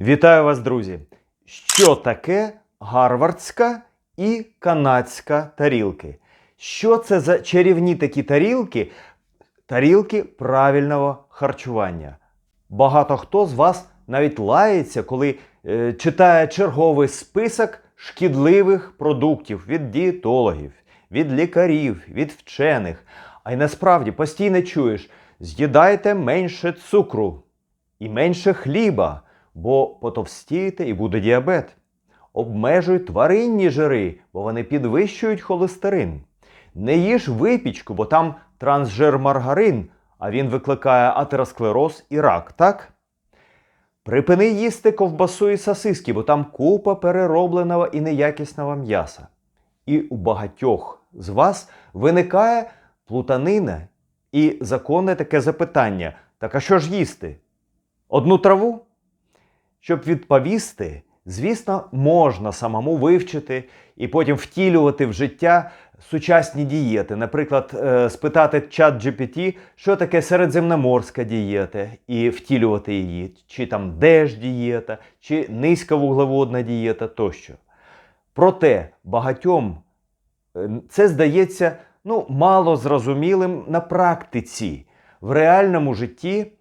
Вітаю вас, друзі! Що таке гарвардська і канадська тарілки? Що це за чарівні такі тарілки? Тарілки правильного харчування. Багато хто з вас навіть лається, коли е, читає черговий список шкідливих продуктів від дієтологів, від лікарів, від вчених. А й насправді постійно чуєш: з'їдайте менше цукру і менше хліба, бо потовстієте і буде діабет. Обмежуй тваринні жири, бо вони підвищують холестерин. Не їж випічку, бо там трансжир маргарин, а він викликає атеросклероз і рак, так? Припини їсти ковбасу і сосиски, бо там купа переробленого і неякісного м'яса. І у багатьох з вас виникає плутанина і законне таке запитання: так а що ж їсти? Одну траву? Щоб відповісти, звісно, можна самому вивчити і потім втілювати в життя сучасні дієти. Наприклад, е, спитати чат GPT, що таке середземноморська дієта, і втілювати її, чи там деж дієта, чи низьковуглеводна дієта тощо. Проте багатьом е, це здається ну, мало зрозумілим на практиці. В реальному житті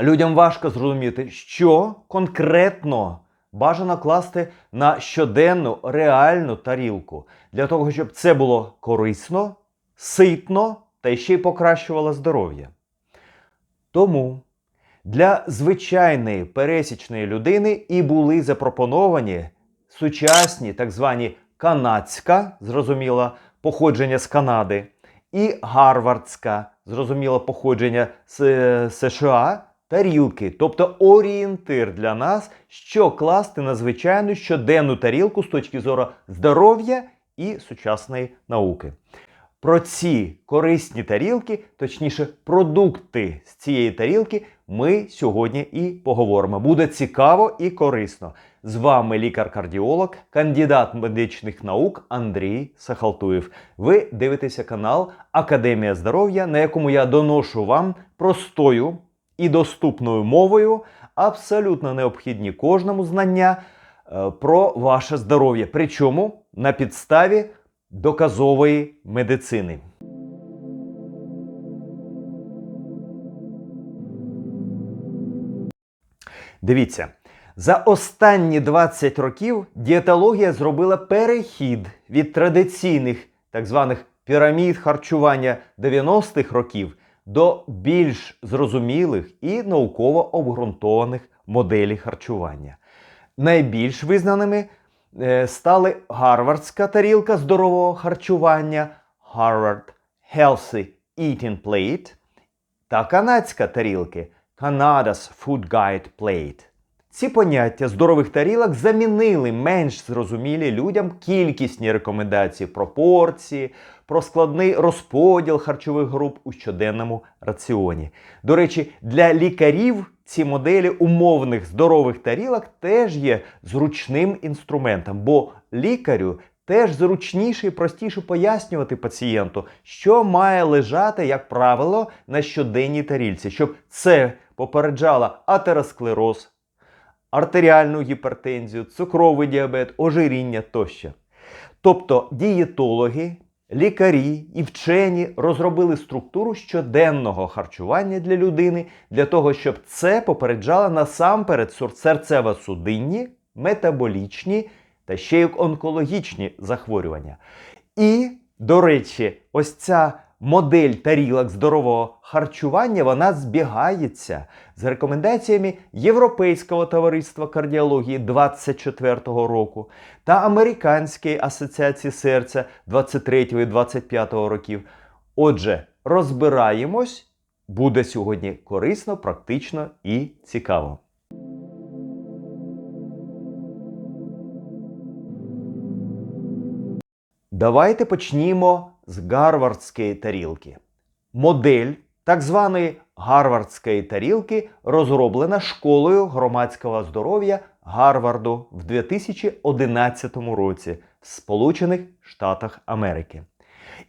людям важко зрозуміти, що конкретно бажано класти на щоденну реальну тарілку, для того, щоб це було корисно, ситно та ще й покращувало здоров'я. Тому для звичайної пересічної людини і були запропоновані сучасні так звані канадська, зрозуміло, походження з Канади, і гарвардська, зрозуміло, походження з е, США тарілки, тобто орієнтир для нас, що класти на звичайну щоденну тарілку з точки зору здоров'я і сучасної науки. Про ці корисні тарілки, точніше, продукти з цієї тарілки, ми сьогодні і поговоримо. Буде цікаво і корисно. З вами лікар-кардіолог, кандидат медичних наук Андрій Сахалтуєв. Ви дивитеся канал Академія здоров'я, на якому я доношу вам простою і доступною мовою абсолютно необхідні кожному знання е, про ваше здоров'я. Причому на підставі доказової медицини. Дивіться, за останні 20 років дієтологія зробила перехід від традиційних так званих пірамід харчування 90-х років до більш зрозумілих і науково обґрунтованих моделей харчування. Найбільш визнаними е, стали гарвардська тарілка здорового харчування Harvard Healthy Eating Plate та канадська тарілки Canada's Food Guide Plate. Ці поняття здорових тарілок замінили менш зрозумілі людям кількісні рекомендації пропорції, про складний розподіл харчових груп у щоденному раціоні. До речі, для лікарів ці моделі умовних здорових тарілок теж є зручним інструментом, бо лікарю теж зручніше і простіше пояснювати пацієнту, що має лежати, як правило, на щоденній тарільці, щоб це попереджало атеросклероз, артеріальну гіпертензію, цукровий діабет, ожиріння тощо. Тобто дієтологи, лікарі і вчені розробили структуру щоденного харчування для людини для того, щоб це попереджало насамперед серцево-судинні, метаболічні та ще й онкологічні захворювання. І, до речі, ось ця модель тарілок здорового харчування вона збігається з рекомендаціями Європейського товариства кардіології 24-го року та Американської асоціації серця 23 і 25 років. Отже, розбираємось, буде сьогодні корисно, практично і цікаво. Давайте почнімо з гарвардської тарілки. Модель так званої гарвардської тарілки розроблена школою громадського здоров'я Гарварду в 2011 році в Сполучених Штатах Америки.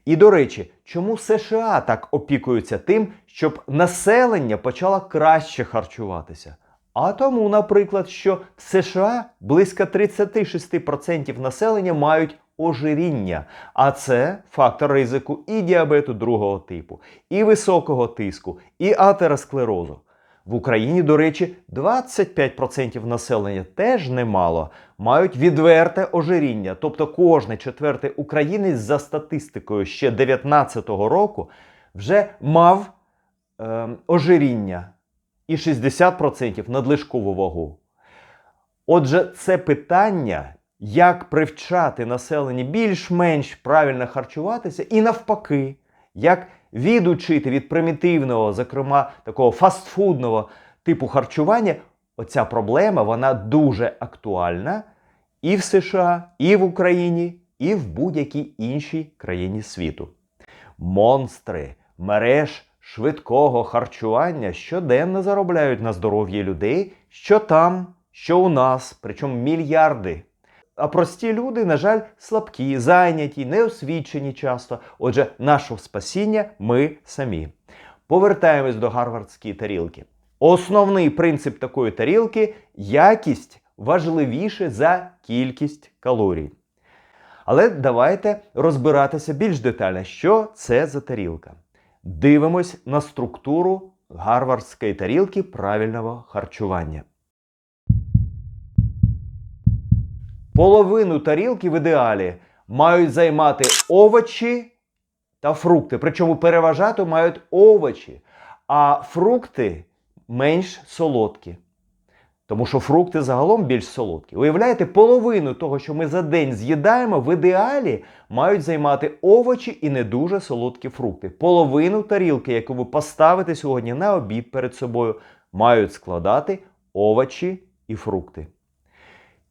І до речі, чому США так опікуються тим, щоб населення почало краще харчуватися? А тому, наприклад, що в США близько 36% населення мають ожиріння, а це фактор ризику і діабету другого типу, і високого тиску, і атеросклерозу. В Україні, до речі, 25% населення теж немало мають відверте ожиріння. Тобто кожний четвертий українець за статистикою ще 19-го року вже мав е, ожиріння і 60% надлишкову вагу. Отже, це питання, як привчати населення більш-менш правильно харчуватися, і навпаки, як відучити від примітивного, зокрема такого фастфудного типу харчування, оця проблема вона дуже актуальна і в США, і в Україні, і в будь-якій іншій країні світу. Монстри мереж швидкого харчування щоденно заробляють на здоров'ї людей, що там, що у нас, причому мільярди. А прості люди, на жаль, слабкі, зайняті, неосвічені часто. Отже, наше спасіння ми самі. Повертаємось до гарвардської тарілки. Основний принцип такої тарілки якість важливіше за кількість калорій. Але давайте розбиратися більш детально, що це за тарілка. Дивимось на структуру гарвардської тарілки правильного харчування. Половину тарілки в ідеалі мають займати овочі та фрукти. Причому переважати мають овочі, а фрукти менш солодкі. Тому що фрукти загалом більш солодкі. Уявляєте, половину того, що ми за день з'їдаємо, в ідеалі мають займати овочі і не дуже солодкі фрукти. Половину тарілки, яку ви поставите сьогодні на обід перед собою, мають складати овочі і фрукти.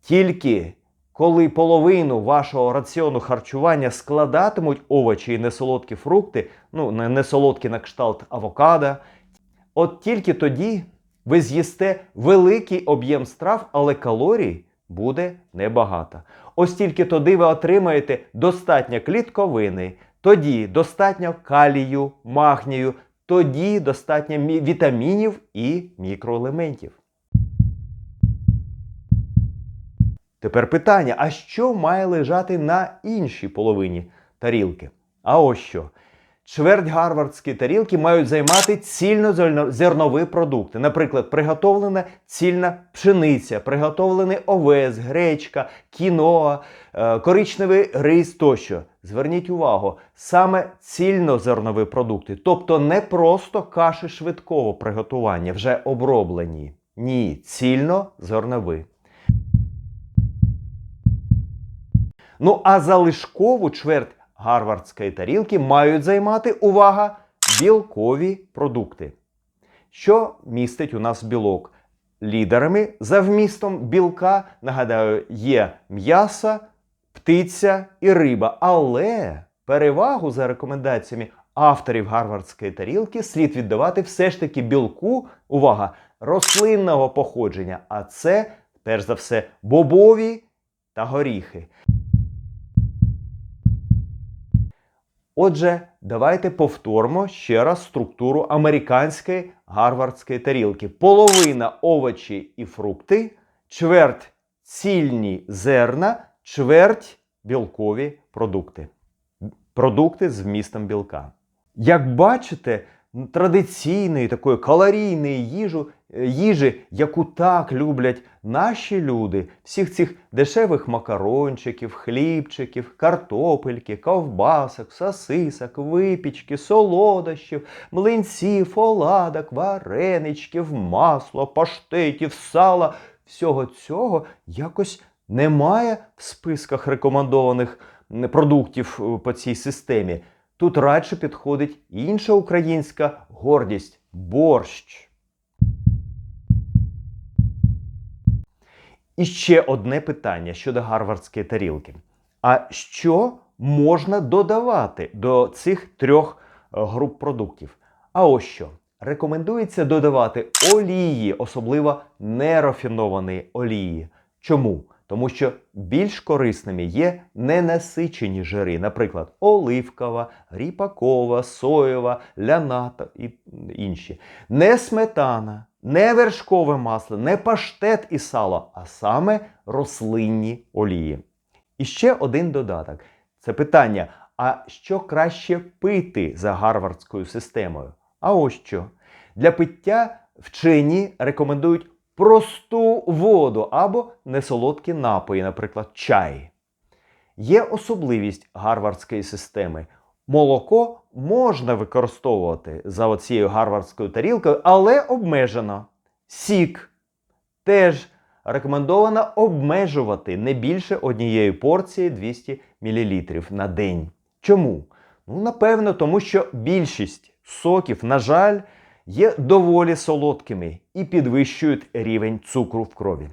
Тільки коли половину вашого раціону харчування складатимуть овочі і несолодкі фрукти, ну не несолодкі на кшталт авокадо, от тільки тоді ви з'їсте великий об'єм страв, але калорій буде небагато. Ось тільки тоді ви отримаєте достатньо клітковини, тоді достатньо калію, магнію, тоді достатньо вітамінів і мікроелементів. Тепер питання: а що має лежати на іншій половині тарілки? А ось що. Чверть гарвардські тарілки мають займати цільнозернові продукти. Наприклад, приготовлена цільна пшениця, приготовлений овес, гречка, кіноа, е, коричневий рис тощо. Зверніть увагу, саме цільнозернові продукти, тобто не просто каші швидкого приготування, вже оброблені. Ні, цільнозернові. Ну а залишкову чверть гарвардської тарілки мають займати увага білкові продукти. Що містить у нас білок? Лідерами за вмістом білка, нагадаю, є м'ясо, птиця і риба. Але перевагу за рекомендаціями авторів гарвардської тарілки слід віддавати все ж таки білку, увага, рослинного походження. А це, перш за все, бобові та горіхи. Отже, давайте повторимо ще раз структуру американської гарвардської тарілки. Половина овочі і фрукти, чверть цільні зерна, чверть білкові продукти. Продукти з вмістом білка. Як бачите, традиційної такої калорійної їжу, е, їжі, яку так люблять наші люди, всіх цих дешевих макарончиків, хлібчиків, картопельки, ковбасок, сосисок, випічки, солодощів, млинців, оладок, вареничків, масла, паштетів, сала. Всього цього якось немає в списках рекомендованих продуктів е, по цій системі. Тут радше підходить інша українська гордість борщ. І ще одне питання щодо гарвардської тарілки. А що можна додавати до цих трьох е, груп продуктів? А ось що. Рекомендується додавати олії, особливо нерафіновані олії. Чому? Тому що більш корисними є ненасичені жири, наприклад, оливкова, ріпакова, соєва, ляната і інші. Не сметана, не вершкове масло, не паштет і сало, а саме рослинні олії. І ще один додаток: це питання: а що краще пити за гарвардською системою? А ось що. Для пиття вчені рекомендують просту воду або несолодкі напої, наприклад, чай. Є особливість гарвардської системи. Молоко можна використовувати за оцією гарвардською тарілкою, але обмежено. Сік теж рекомендовано обмежувати не більше однієї порції 200 мл на день. Чому? Ну, напевно, тому що більшість соків, на жаль, є доволі солодкими і підвищують рівень цукру в крові.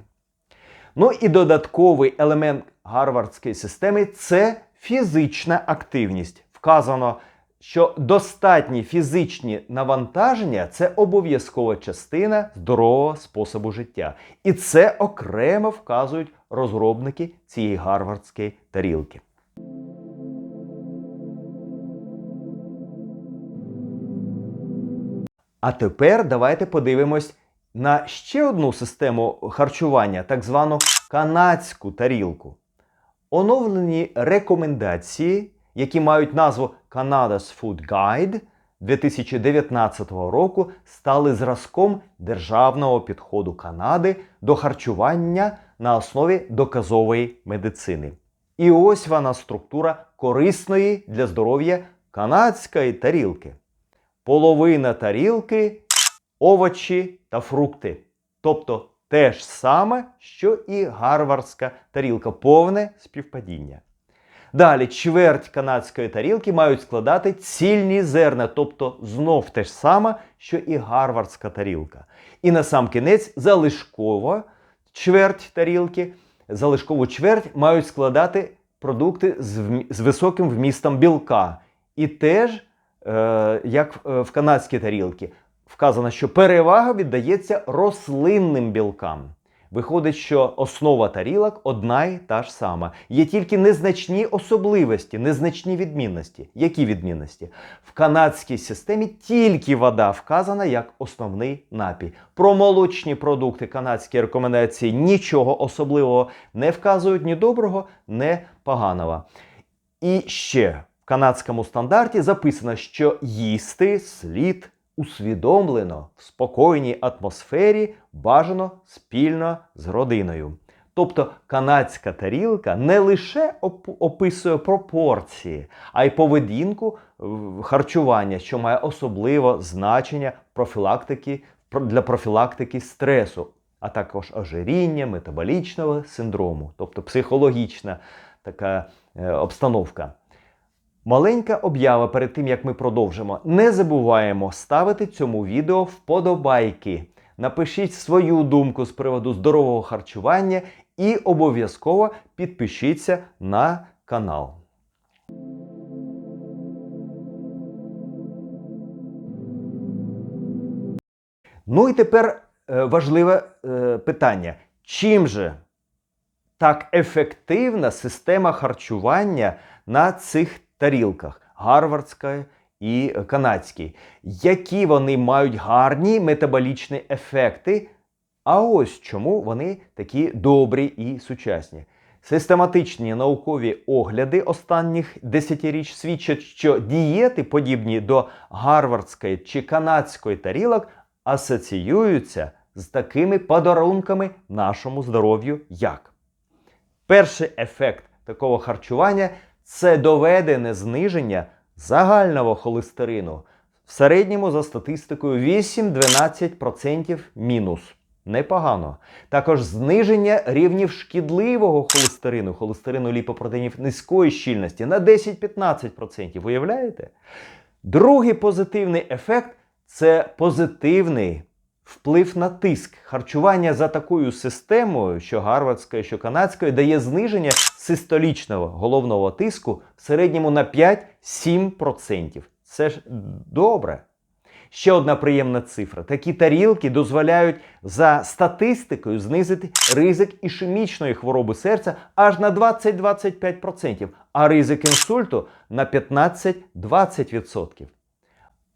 Ну і додатковий елемент гарвардської системи це фізична активність. Вказано, що достатні фізичні навантаження це обов'язкова частина здорового способу життя. І це окремо вказують розробники цієї гарвардської тарілки. А тепер давайте подивимось на ще одну систему харчування, так звану канадську тарілку. Оновлені рекомендації, які мають назву Canada's Food Guide 2019 року, стали зразком державного підходу Канади до харчування на основі доказової медицини. І ось вона структура корисної для здоров'я канадської тарілки. Половина тарілки овочі та фрукти. Тобто те ж саме, що і гарвардська тарілка, повне співпадіння. Далі чверть канадської тарілки мають складати цільні зерна, тобто знов те ж саме, що і гарвардська тарілка. І на сам кінець залишкова чверть тарілки, залишкову чверть мають складати продукти з, з високим вмістом білка. І теж, як е, в канадській тарілці, вказано, що перевага віддається рослинним білкам. Виходить, що основа тарілок одна й та ж сама. Є тільки незначні особливості, незначні відмінності. Які відмінності? В канадській системі тільки вода вказана як основний напій. Про молочні продукти канадські рекомендації нічого особливого не вказують ні доброго, ні поганого. І ще канадському стандарті записано, що їсти слід усвідомлено в спокійній атмосфері бажано спільно з родиною. Тобто канадська тарілка не лише оп- описує пропорції, а й поведінку харчування, що має особливе значення профілактики для профілактики стресу, а також ожиріння, метаболічного синдрому, тобто психологічна така е, обстановка. Маленька об'ява перед тим, як ми продовжимо. Не забуваємо ставити цьому відео вподобайки. Напишіть свою думку з приводу здорового харчування і обов'язково підпишіться на канал. Ну і тепер е, важливе е, питання: чим же так ефективна система харчування на цих тарілках гарвардська і канадській? Які вони мають гарні метаболічні ефекти? А ось чому вони такі добрі і сучасні. Систематичні наукові огляди останніх десятиріч свідчать, що дієти, подібні до гарвардської чи канадської тарілок, асоціюються з такими подарунками нашому здоров'ю, як перший ефект такого харчування це доведене зниження загального холестерину. В середньому за статистикою 8-12% мінус. Непогано. Також зниження рівнів шкідливого холестерину, холестерину ліпопротеїнів низької щільності на 10-15%. Уявляєте? Другий позитивний ефект це позитивний вплив на тиск. Харчування за такою системою, що гарвардською, що канадською, дає зниження систолічного головного тиску в середньому на 5-7%. Це ж добре. Ще одна приємна цифра: такі тарілки дозволяють за статистикою знизити ризик ішемічної хвороби серця аж на 20-25%, а ризик інсульту на 15-20%.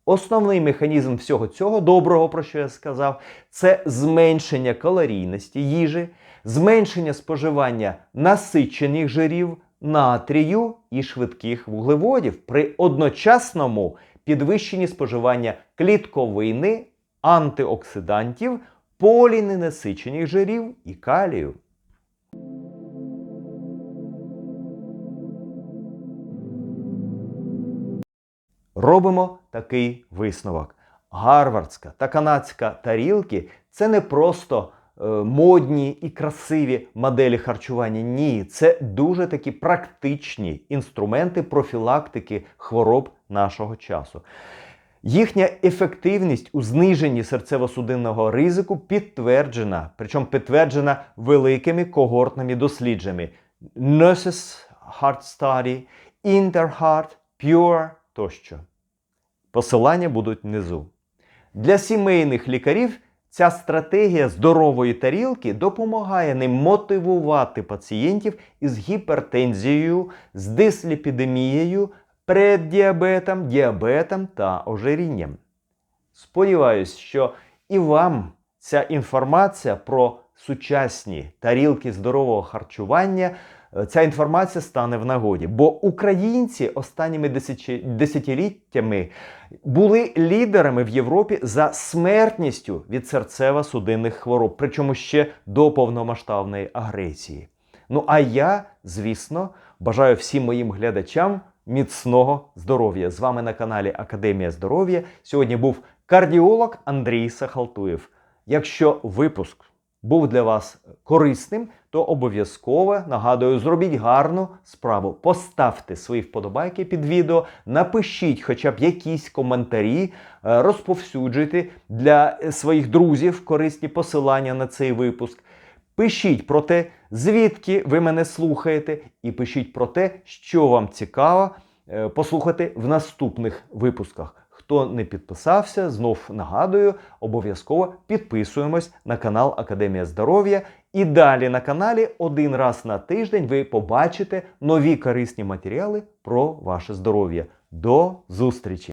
Основний механізм всього цього доброго, про що я сказав, це зменшення калорійності їжі, зменшення споживання насичених жирів, натрію і швидких вуглеводів при одночасному підвищенні споживання клітковини, антиоксидантів, поліненасичених жирів і калію. Робимо такий висновок. Гарвардська та канадська тарілки це не просто е, модні і красиві моделі харчування. Ні, це дуже такі практичні інструменти профілактики хвороб нашого часу. Їхня ефективність у зниженні серцево-судинного ризику підтверджена, причому підтверджена великими когортними дослідженнями Nurses Heart Study, Interheart, Pure тощо. Посилання будуть внизу. Для сімейних лікарів ця стратегія здорової тарілки допомагає ним мотивувати пацієнтів із гіпертензією, з дисліпідемією, преддіабетом, діабетом та ожирінням. Сподіваюсь, що і вам ця інформація про сучасні тарілки здорового харчування. Ця інформація стане в нагоді, бо українці останніми десятиліттями були лідерами в Європі за смертністю від серцево-судинних хвороб, причому ще до повномасштабної агресії. Ну а я, звісно, бажаю всім моїм глядачам міцного здоров'я. З вами на каналі Академія Здоров'я. Сьогодні був кардіолог Андрій Сахалтуєв. Якщо випуск був для вас корисним, то обов'язково нагадую, зробіть гарну справу. Поставте свої вподобайки під відео, напишіть хоча б якісь коментарі, е, розповсюджуйте для своїх друзів корисні посилання на цей випуск. Пишіть про те, звідки ви мене слухаєте, і пишіть про те, що вам цікаво е, послухати в наступних випусках. Хто не підписався, знов нагадую, обов'язково підписуємось на канал Академія Здоров'я. І далі на каналі один раз на тиждень ви побачите нові корисні матеріали про ваше здоров'я. До зустрічі!